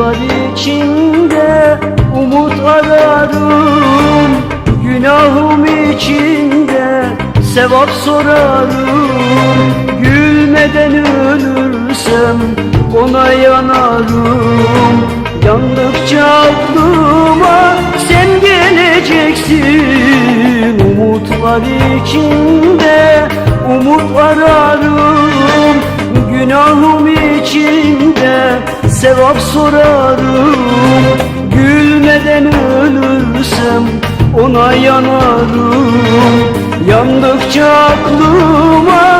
Umutlar içinde umut ararım Günahım içinde sevap sorarım. Gülmeden ölürsem ona yanarım. Yandıkça aklıma sen geleceksin. Umutlar içinde umut ararım sevap sorarım. Gülmeden ölürsem ona yanarım. Yandıkça aklıma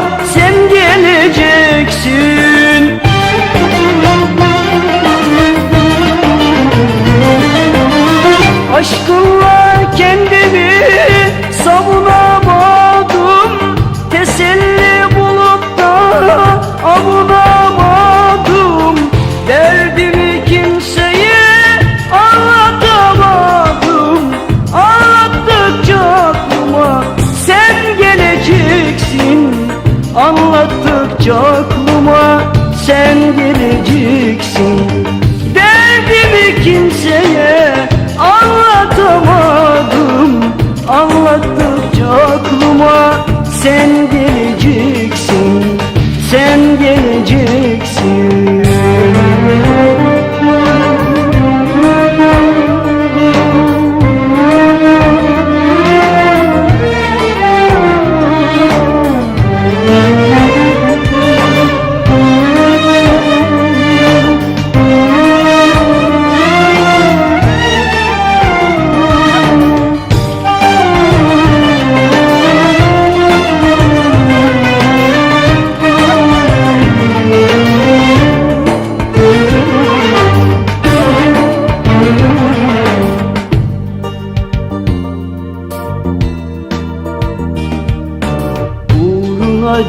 Aklıma sen geleceksin Derdimi kimseye anlatamadım. Anlattıkça aklıma sen geleceksin. Sen geleceksin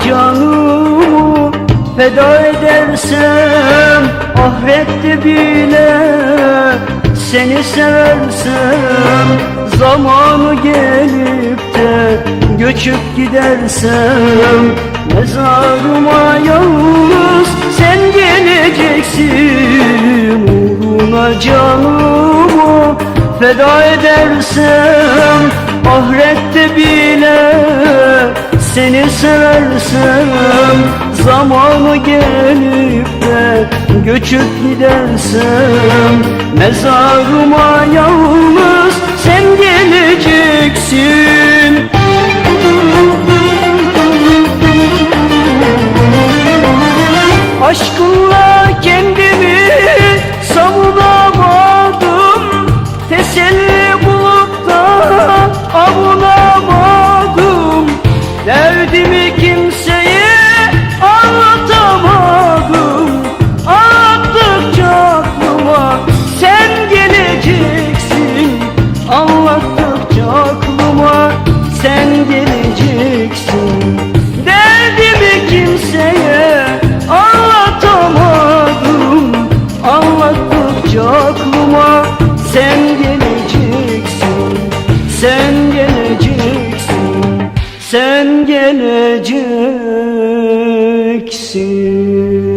canımı feda edersem Ahirette bile seni seversem Zamanı gelip de göçüp gidersem Mezarıma yalnız sen geleceksin Uğruna canımı feda edersem Ahirette bile seni seversem Zamanı gelip de göçüp gidersem Mezarıma yalnız sen geleceksin You.